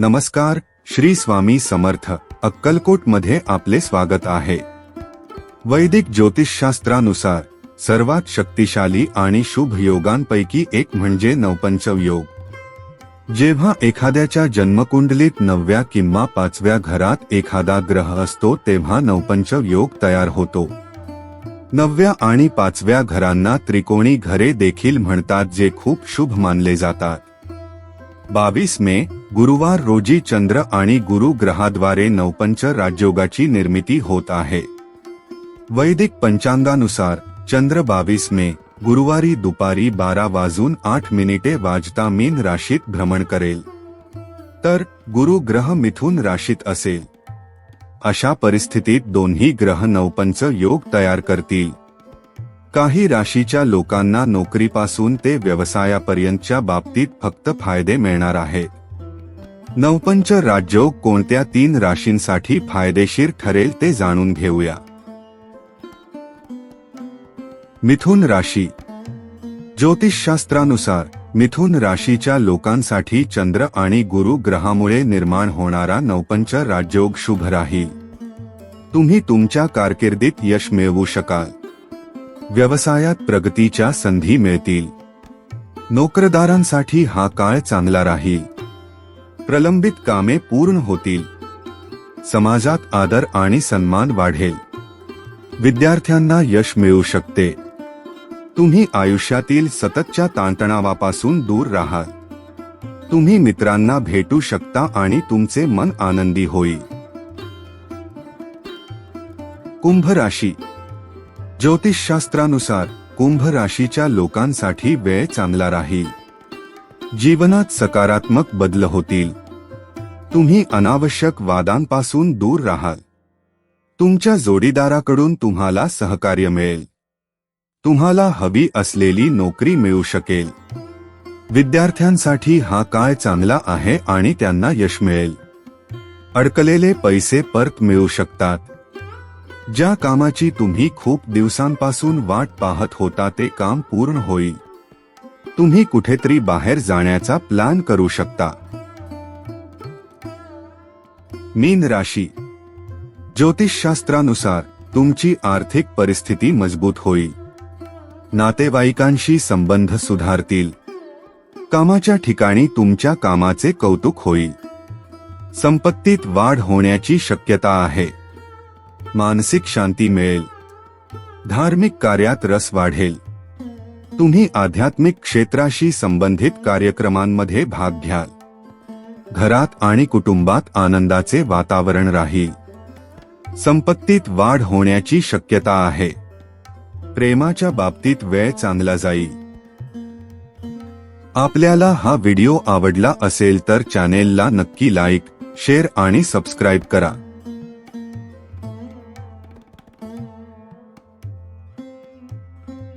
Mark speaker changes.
Speaker 1: नमस्कार श्री स्वामी समर्थ अक्कलकोटमध्ये आपले स्वागत आहे. वैदिक ज्योतिषशास्त्रानुसार सर्वात शक्तिशाली आणि शुभ योगांपैकी एक म्हणजे नवपंचव योग. जेव्हा एखाद्याच्या जन्मकुंडलीत नवव्या किंवा पाचव्या घरात एखादा ग्रह असतो तेव्हा नवपंचव योग तयार होतो. नवव्या आणि पाचव्या घरांना त्रिकोणी घरे देखील म्हणतात जे खूप शुभ मानले जातात. बावीस मे गुरुवार रोजी चंद्र आणि गुरु ग्रहाद्वारे नवपंच राजयोगाची निर्मिती होत आहे. वैदिक पंचांगानुसार चंद्र बावीस मे गुरुवारी दुपारी बारा वाजून आठ मिनिटे वाजता मीन राशीत भ्रमण करेल. तर गुरु ग्रह मिथुन राशीत असेल. अशा परिस्थितीत दोन्ही ग्रह नवपंच योग तयार करतील. काही राशीच्या लोकांना नोकरीपासून ते व्यवसायापर्यंतच्या बाबतीत फक्त फायदे मिळणार आहेत. नवपंच राजयोग कोणत्या तीन राशींसाठी फायदेशीर ठरेल ते जाणून घेऊया. मिथुन राशी. ज्योतिषशास्त्रानुसार मिथुन राशीच्या लोकांसाठी चंद्र आणि गुरु ग्रहामुळे निर्माण होणारा नवपंच राजयोग शुभ राहील तुम्ही तुमच्या कारकिर्दीत यश मिळवू शकाल. व्यवसायात प्रगतीच्या संधी मिळतील. नोकरदारांसाठी हा काळ चांगला राहील. प्रलंबित कामे पूर्ण होतील. समाजात आदर आणि सन्मान वाढेल. विद्यार्थ्यांना यश मिळू शकते. तुम्ही आयुष्यातील सततच्या ताणतणावापासून दूर राहाल. तुम्ही मित्रांना भेटू शकता आणि तुमचे मन आनंदी होईल. कुंभ राशी. ज्योतिषशास्त्रानुसार कुंभ राशीच्या लोकांसाठी वेळ चांगला राहील. जीवनात सकारात्मक बदल होतील. तुम्ही अनावश्यक वादांपासून दूर राहाल. तुमच्या जोडीदाराकडून तुम्हाला सहकार्य मिळेल. तुम्हाला हवी असलेली नोकरी मिळू शकेल. विद्यार्थ्यांसाठी हा काळ चांगला आहे आणि त्यांना यश मिळेल. अडकलेले पैसे परत मिळू शकतात. ज्या कामाची तुम्ही खूप दिवसांपासून वाट पाहत होता ते काम पूर्ण होईल. तुम्ही कुठेतरी बाहेर जाण्याचा प्लॅन करू शकता. मीन राशी. ज्योतिषशास्त्रानुसार तुमची आर्थिक परिस्थिती मजबूत होईल. नातेवाईकांशी संबंध सुधारतील. कामाच्या ठिकाणी तुमच्या कामाचे कौतुक होईल. संपत्तीत वाढ होण्याची शक्यता आहे. मानसिक शांती मिळेल. धार्मिक कार्यात रस वाढेल. तुम्ही आध्यात्मिक क्षेत्राशी संबंधित कार्यक्रमांमध्ये भाग घ्याल. घरात आणि कुटुंबात आनंदाचे वातावरण राहील. संपत्तीत वाढ होण्याची शक्यता आहे. प्रेमाच्या बाबतीत वेळ चांगला जाईल. आपल्याला हा व्हिडिओ आवडला असेल तर चॅनेलला नक्की लाईक शेअर आणि सबस्क्राईब करा.